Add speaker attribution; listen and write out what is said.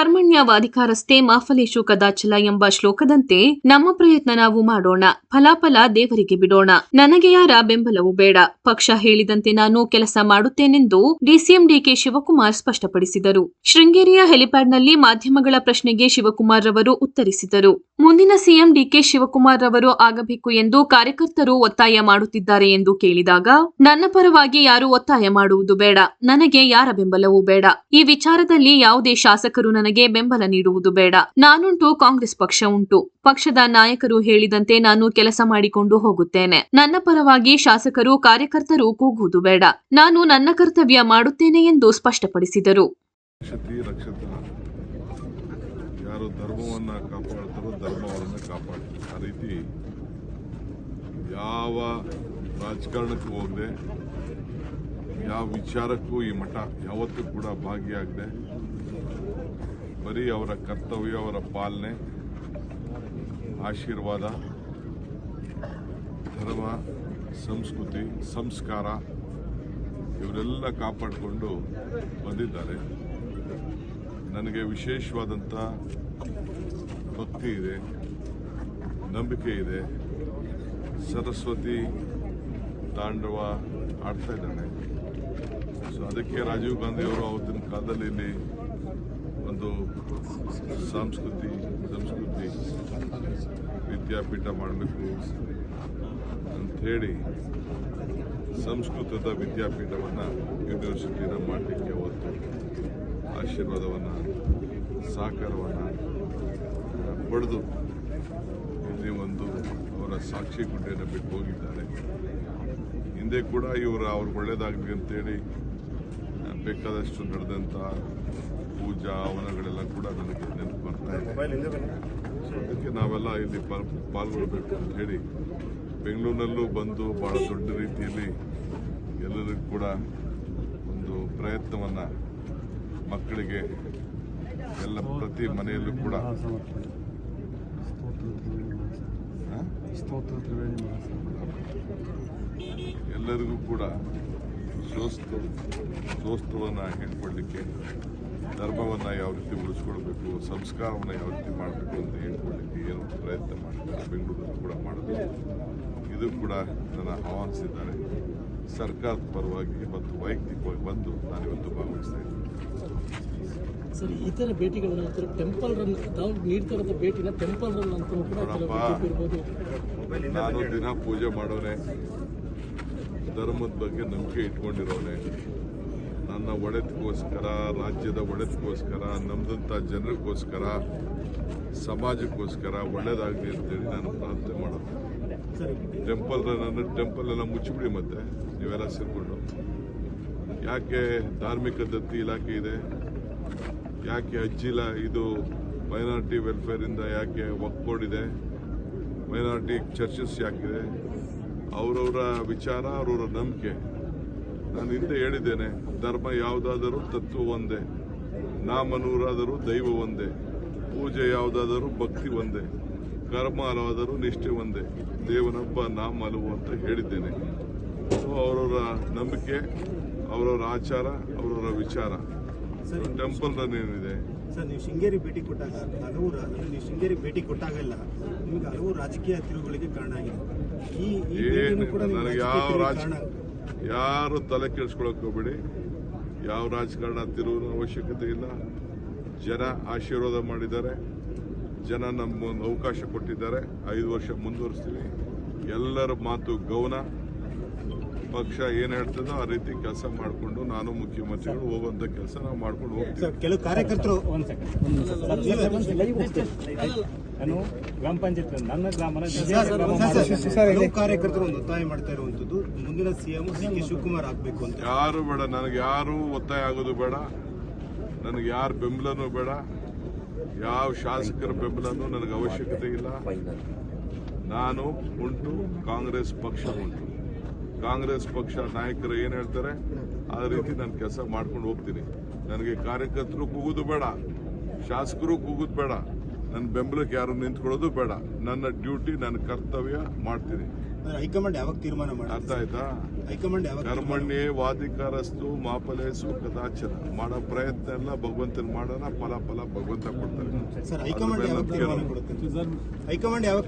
Speaker 1: ಕರ್ಮಣ್ಯವಾಧಿಕಾರಸ್ಥೆ ಮಾಫಲೇಶು ಕದಾಚಲ ಎಂಬ ಶ್ಲೋಕದಂತೆ ನಮ್ಮ ಪ್ರಯತ್ನ ನಾವು ಮಾಡೋಣ. ಫಲಾಫಲ ದೇವರಿಗೆ ಬಿಡೋಣ. ನನಗೆ ಯಾರ ಬೆಂಬಲವೂ ಬೇಡ. ಪಕ್ಷ ಹೇಳಿದಂತೆ ನಾನು ಕೆಲಸ ಮಾಡುತ್ತೇನೆಂದು ಡಿಸಿಎಂ ಡಿಕೆ ಶಿವಕುಮಾರ್ ಸ್ಪಷ್ಟಪಡಿಸಿದರು. ಶೃಂಗೇರಿಯ ಹೆಲಿಪ್ಯಾಡ್ನಲ್ಲಿ ಮಾಧ್ಯಮಗಳ ಪ್ರಶ್ನೆಗೆ ಶಿವಕುಮಾರ್ ರವರು ಉತ್ತರಿಸಿದರು. ಮುಂದಿನ ಸಿಎಂ ಡಿಕೆ ಶಿವಕುಮಾರ್ ರವರು ಆಗಬೇಕು ಎಂದು ಕಾರ್ಯಕರ್ತರು ಒತ್ತಾಯ ಮಾಡುತ್ತಿದ್ದಾರೆ ಎಂದು ಕೇಳಿದಾಗ, ನನ್ನ ಪರವಾಗಿ ಯಾರು ಒತ್ತಾಯ ಮಾಡುವುದು ಬೇಡ. ನನಗೆ ಯಾರ ಬೆಂಬಲವೂ ಬೇಡ. ಈ ವಿಚಾರದಲ್ಲಿ ಯಾವುದೇ ಶಾಸಕರು ನನಗೆ ಬೆಂಬಲ ನೀಡುವುದು ಬೇಡ. ನಾನುಂಟು, ಕಾಂಗ್ರೆಸ್ ಪಕ್ಷ ಉಂಟು. ಪಕ್ಷದ ನಾಯಕರು ಹೇಳಿದಂತೆ ನಾನು ಕೆಲಸ ಮಾಡಿಕೊಂಡು ಹೋಗುತ್ತೇನೆ. ನನ್ನ ಪರವಾಗಿ ಶಾಸಕರು, ಕಾರ್ಯಕರ್ತರು ಕೂಗುವುದು ಬೇಡ. ನಾನು ನನ್ನ ಕರ್ತವ್ಯ ಮಾಡುತ್ತೇನೆ ಎಂದು ಸ್ಪಷ್ಟಪಡಿಸಿದರು.
Speaker 2: ಯಾವ ರಾಜಕಾರಣಕ್ಕೂ ಹೋಗದೆ, ಯಾವ ವಿಚಾರಕ್ಕೂ ಈ ಮಠ ಯಾವತ್ತೂ ಕೂಡ ಭಾಗಿಯಾಗದೆ ಬರೀ ಅವರ ಕರ್ತವ್ಯ, ಅವರ ಪಾಲನೆ, ಆಶೀರ್ವಾದ, ಧರ್ಮ, ಸಂಸ್ಕೃತಿ, ಸಂಸ್ಕಾರ, ಇವರೆಲ್ಲ ಕಾಪಾಡಿಕೊಂಡು ಬಂದಿದ್ದಾರೆ. ನನಗೆ ವಿಶೇಷವಾದಂಥ ಭಕ್ತಿ ಇದೆ, ನಂಬಿಕೆ ಇದೆ. ಸರಸ್ವತಿ ತಾಂಡವ ಆಡ್ತಾ ಇದ್ದಾನೆ. ಸೊ ಅದಕ್ಕೆ ರಾಜೀವ್ ಗಾಂಧಿ ಅವರು ಅವತ್ತಿನ ಕಾಲದಲ್ಲಿ ಇಲ್ಲಿ ಒಂದು ಸಂಸ್ಕೃತಿ ಸಂಸ್ಕೃತಿ ವಿದ್ಯಾಪೀಠ ಮಾಡಬೇಕು ಅಂಥೇಳಿ ಸಂಸ್ಕೃತದ ವಿದ್ಯಾಪೀಠವನ್ನು ಯೂನಿವರ್ಸಿಟಿನ ಮಾಡಲಿಕ್ಕೆ ಅವತ್ತು ಆಶೀರ್ವಾದವನ್ನು, ಸಹಕಾರವನ್ನು ಪಡೆದು ಇಲ್ಲಿ ಒಂದು ಅವರ ಸಾಕ್ಷಿ ಗುಡ್ಡೆಯನ್ನು ಬಿಟ್ಟು ಹೋಗಿದ್ದಾರೆ. ಹಿಂದೆ ಕೂಡ ಇವರು ಅವ್ರಿಗೆ ಒಳ್ಳೇದಾಗಲಿ ಅಂತೇಳಿ ಬೇಕಾದಷ್ಟು ನಡೆದಂಥ ಪೂಜಾ ಹವನಗಳೆಲ್ಲ ಕೂಡ ನನಗೆ ನೆನಪು ಬರ್ತಾ ಇದೆ. ಅದಕ್ಕೆ ನಾವೆಲ್ಲ ಇಲ್ಲಿ ಪಾಲ್ ಪಾಲ್ಗೊಳ್ಬೇಕು ಅಂತ ಹೇಳಿ ಬೆಂಗಳೂರಿನಲ್ಲೂ ಬಂದು ಬಹಳ ದೊಡ್ಡ ರೀತಿಯಲ್ಲಿ ಎಲ್ಲರಿಗೂ ಕೂಡ ಒಂದು ಪ್ರಯತ್ನವನ್ನು ಮಕ್ಕಳಿಗೆ ಎಲ್ಲ ಪ್ರತಿ ಮನೆಯಲ್ಲೂ ಕೂಡ? ಎಲ್ಲರಿಗೂ ಕೂಡ ಸೋಸ್ತು ಸೋಸ್ತುವನ್ನು ಹೇಳ್ಕೊಡ್ಲಿಕ್ಕೆ ಧರ್ಮವನ್ನು ಯಾವ ರೀತಿ ಉಳಿಸ್ಕೊಳ್ಬೇಕು ಸಂಸ್ಕಾರವನ್ನು ಯಾವ ರೀತಿ ಮಾಡಬೇಕು ಅಂತ ಹೇಳ್ಕೊಳ್ಳಿಕ್ಕೆ ಏನು ಪ್ರಯತ್ನ ಮಾಡ್ತಾರೆ ಬೆಂಗಳೂರಲ್ಲಿ ಕೂಡ ಮಾಡೋದು. ಇದು ಕೂಡ ನನ್ನ ಆಹ್ವಾನಿಸಿದ್ದಾರೆ. ಸರ್ಕಾರದ ಪರವಾಗಿ ಮತ್ತು ವೈಯಕ್ತಿಕವಾಗಿ ಬಂದು ನಾನಿವತ್ತು ಭಾಗವಹಿಸ್ತಾ ಇದ್ದೀನಿ.
Speaker 3: ಸರ್ ಈ ಥರ ಭೇಟಿಗಳ ನಂತರ ಟೆಂಪಲ್ ರನ್ ತಾವು ನೀಡ್ತಾ ಭೇಟಿನ ಟೆಂಪಲ್ ರನ್ ಅಂತ ಕೂಡ
Speaker 2: ನಾನು ದಿನ ಪೂಜೆ ಮಾಡೋನೆ ಧರ್ಮದ ಬಗ್ಗೆ ನಂಬಿಕೆ ಇಟ್ಕೊಂಡಿರೋನೆ. ನನ್ನ ರಾಜ್ಯದ ಒಡೆತಕ್ಕೋಸ್ಕರ ನಮ್ದಂಥ ಜನರಿಗೋಸ್ಕರ, ಸಮಾಜಕ್ಕೋಸ್ಕರ ಒಳ್ಳೇದಾಗಲಿ ಅಂತೇಳಿ ನಾನು ಪ್ರಾರ್ಥನೆ ಮಾಡೋದು. ಟೆಂಪಲ್ ನನ್ನ ಟೆಂಪಲ್ ಎಲ್ಲ ಮುಚ್ಚಿಬಿಡಿ ಮತ್ತೆ, ನೀವೆಲ್ಲ ಸೇರಿಕೊಂಡು. ಯಾಕೆ ಧಾರ್ಮಿಕ ದತ್ತಿ ಇಲಾಖೆ ಇದೆ? ಯಾಕೆ ಅಜ್ಜಿಲ ಇದು ಮೈನಾರಿಟಿ ವೆಲ್ಫೇರಿಂದ ಯಾಕೆ ಬೋರ್ಡ್ ಇದೆ? ಮೈನಾರಿಟಿ ಚರ್ಚಸ್ ಯಾಕಿದೆ? ಅವರವರ ವಿಚಾರ, ಅವರವರ ನಂಬಿಕೆ. ನಾನು ಹಿಂದೆ ಹೇಳಿದ್ದೇನೆ ಧರ್ಮ ಯಾವುದಾದರೂ ತತ್ವ ಒಂದೇ ನಾಮನೂರಾದರೂ ದೈವ ಒಂದೇ ಪೂಜೆ ಯಾವುದಾದರೂ ಭಕ್ತಿ ಒಂದೇ ಕರ್ಮ ಹಲವಾದರೂ ನಿಷ್ಠೆ ಒಂದೇ ದೇವನೊಬ್ಬ ನಾಮ ಅಲವು ಅಂತ ಹೇಳಿದ್ದೇನೆ. ಸೊ ಅವರವರ ನಂಬಿಕೆ ಅವರವರ ಆಚಾರ ಅವರವರ ವಿಚಾರ. ಟೆಂಪಲ್ ರನ್ ಏನಿದೆ
Speaker 4: ಸರ್ ನೀವು ಶೃಂಗೇರಿ ಭೇಟಿ ಕೊಟ್ಟಾಗ ಹಲವು ನೀವು ಶೃಂಗೇರಿ ಭೇಟಿ ಕೊಟ್ಟಾಗಲ್ಲ ನಿಮಗೆ ಹಲವು ರಾಜಕೀಯ ತಿರುಗಳಿಗೆ ಕಾರಣ ಆಗಿದೆ. ಈ ಈ
Speaker 2: ಏನು
Speaker 4: ಕೂಡ
Speaker 2: ನನಗೆ ಯಾವ
Speaker 4: ರಾಜಕೀಯ
Speaker 2: ಯಾರು ತಲೆ ಕೆಡಿಸ್ಕೊಳಕ್ ಹೋಗ್ಬೇಡಿ ಯಾವ ರಾಜಕಾರಣ ತಿರುವಿನ ಅವಶ್ಯಕತೆ ಇಲ್ಲ ಜನ ಆಶೀರ್ವಾದ ಮಾಡಿದ್ದಾರೆ ಜನ ನಮ್ಮ ಒಂದು ಅವಕಾಶ ಕೊಟ್ಟಿದ್ದಾರೆ ಐದು ವರ್ಷ ಮುಂದುವರಿಸ್ತೀವಿ ಎಲ್ಲರ ಮಾತು ಗೌನ ಪಕ್ಷ ಏನು ಹೇಳ್ತದೋ ಆ ರೀತಿ ಕೆಲಸ ಮಾಡಿಕೊಂಡು ನಾನು ಮುಖ್ಯಮಂತ್ರಿಗಳು ಹೋಗುವಂತ ಕೆಲಸ ನಾವು ಮಾಡ್ಕೊಂಡು ಹೋಗ್ತೀವಿ
Speaker 4: ಸರ್ ಕೆಲವು ಕಾರ್ಯಕರ್ತರು
Speaker 5: ನಾನು ಗ್ರಾಮ ಪಂಚಾಯತ್ ನನ್ನ ಗ್ರಾಮನ
Speaker 4: ಕೆಲವು ಕಾರ್ಯಕರ್ತರು ಒಂದು ಒತ್ತಾಯ ಮಾಡ್ತಾ ಇರುವಂತದ್ದು ಮುಂದಿನ ಸಿಎಂ ಸಿ ಕೆ ಶಿವಕುಮಾರ್ ಆಗ್ಬೇಕು ಅಂತ.
Speaker 2: ಯಾರು ಬೇಡ ನನಗೆ ಯಾರು ಒತ್ತಾಯ ಆಗೋದು ಬೇಡ. ನನಗೆ ಯಾರ ಬೆಂಬಲನೂ ಬೇಡ. ಯಾವ ಶಾಸಕರ ಬೆಂಬಲನೂ ನನಗೆ ಅವಶ್ಯಕತೆ ಇಲ್ಲ. ನಾನು ಉಂಟು ಕಾಂಗ್ರೆಸ್ ಪಕ್ಷ ಉಂಟು. ಕಾಂಗ್ರೆಸ್ ಪಕ್ಷ ನಾಯಕರು ಏನು ಹೇಳ್ತಾರೆ? ಆ ರೀತಿ ನಾನು ಕೆಲಸ ಮಾಡ್ಕೊಂಡು ಹೋಗ್ತೀನಿ. ನನಗೆ ಕಾರ್ಯಕರ್ತರು ಕೂಗೋದು ಬೇಡ ಶಾಸಕರು ಕೂಗೋದು ಬೇಡ. ನನ್ನ ಬೆಂಬಲಕ್ಕೆ ಯಾರು ನಿಂತ್ಕೊಳ್ಳೋದು ಬೇಡ. ನನ್ನ ಡ್ಯೂಟಿ ನನ್ನ ಕರ್ತವ್ಯ ಮಾಡ್ತೀನಿ.
Speaker 4: ಹೈಕಮಾಂಡ್ ಯಾವಾಗ ತೀರ್ಮಾನ
Speaker 2: ಅರ್ಥ
Speaker 4: ಮಾಡುತ್ತೆ
Speaker 2: ಆಯ್ತಾ?
Speaker 4: ಹೈಕಮಾಂಡ್ ಯಾವಾಗ
Speaker 2: ಕರ್ಮಣ್ಯೆ ವಾದಿಕಾರಸ್ತು ಮಾಪಲೇಸು ಕದಾಚನ ಮಾಡೋ ಪ್ರಯತ್ನ ಎಲ್ಲ ಭಗವಂತನ ಮಾಡೋಣ ಫಲ ಫಲ ಭಗವಂತ ಕೊಡ್ತಾರೆ.
Speaker 4: ಹೈಕಮಾಂಡ್ ಯಾವಾಗ ತೀರ್ಮಾನ. ಕೊಡುತ್ತೆ? ಹೈಕಮಾಂಡ್ ಯಾವಾಗ